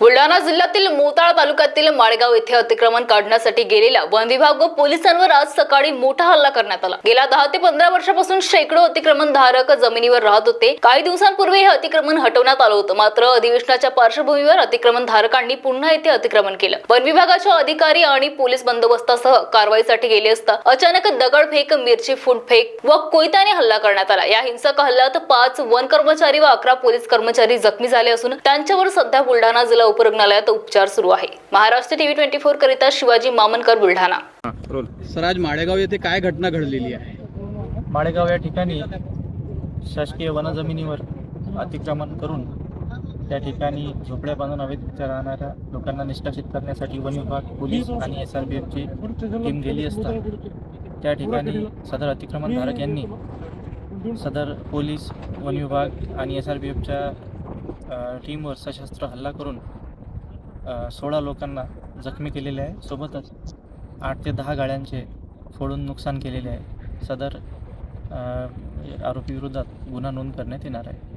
बुलढाणा जिल्ह्यातील मोताळा तालुक्यातील माळेगाव येथे अतिक्रमण काढण्यासाठी गेलेल्या वन विभाग व पोलिसांवर आज सकाळी मोठा हल्ला करण्यात आला. गेल्या दहा ते पंधरा वर्षापासून शेकडो अतिक्रमण धारक जमिनीवर राहत होते. काही दिवसांपूर्वी हे अतिक्रमण हटवण्यात आलं होतं. मात्र अधिवेशनाच्या पार्श्वभूमीवर अतिक्रमण धारकांनी पुन्हा येथे अतिक्रमण केलं. वन विभागाच्या अधिकारी आणि पोलीस बंदोबस्तासह कारवाईसाठी गेले असता अचानक दगडफेक मिरची फुटफेक व कोयत्याने हल्ला करण्यात आला. या हिंसक हल्ल्यात पाच वन कर्मचारी व अकरा पोलीस कर्मचारी जखमी झाले असून त्यांच्यावर सध्या बुलढाणा जिल्हा उपरुग्णालयात उपचार सुरू आहे. महाराष्ट्र टीव्ही ट्वेंटी फोर करिता शिवाजी मामनकर बुलढाणा. सर आज माळेगाव येथे काय घटना घडलेली आहे? माळेगाव या ठिकाणी शासकीय वनजमिनीवर अतिक्रमण करून त्या ठिकाणी झोपड्या बांधून अवैधरित्या राहणाऱ्या लोकांना निष्कासित करण्यासाठी वन विभाग पोलीस आणि एस आर पी एफची टीम गेली असता त्या ठिकाणी सदर अतिक्रमणधारक यांनी सदर पोलीस वन विभाग आणि एस आर पी एफच्या टीमवर सशस्त्र हल्ला करून सोळा लोकांना जखमी केलेले आहे. सोबतच आठ ते दहा गाड्यांचे फोडून नुकसान केलेले आहे. सदर म्हणजे आरोपीविरोधात गुन्हा नोंद करण्यात येणार आहे.